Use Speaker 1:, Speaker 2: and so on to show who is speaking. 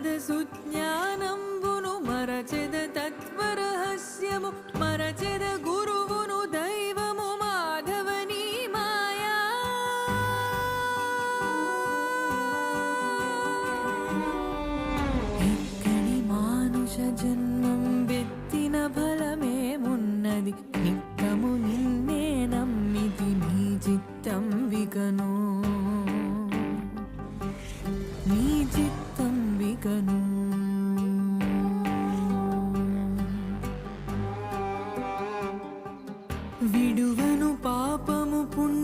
Speaker 1: మరచెద సుజ్ఞానంబును మరచెద తత్వరహస్యము మరచెద గురువును దైవము మాధవని మాయా ఎక్కడి మానుష జన్మం వెత్తిన ఫలమేమున్నది నిత్తము నిన్నే నమ్మితి నీ చిత్తం వికను విడువను పాపము పుణ్య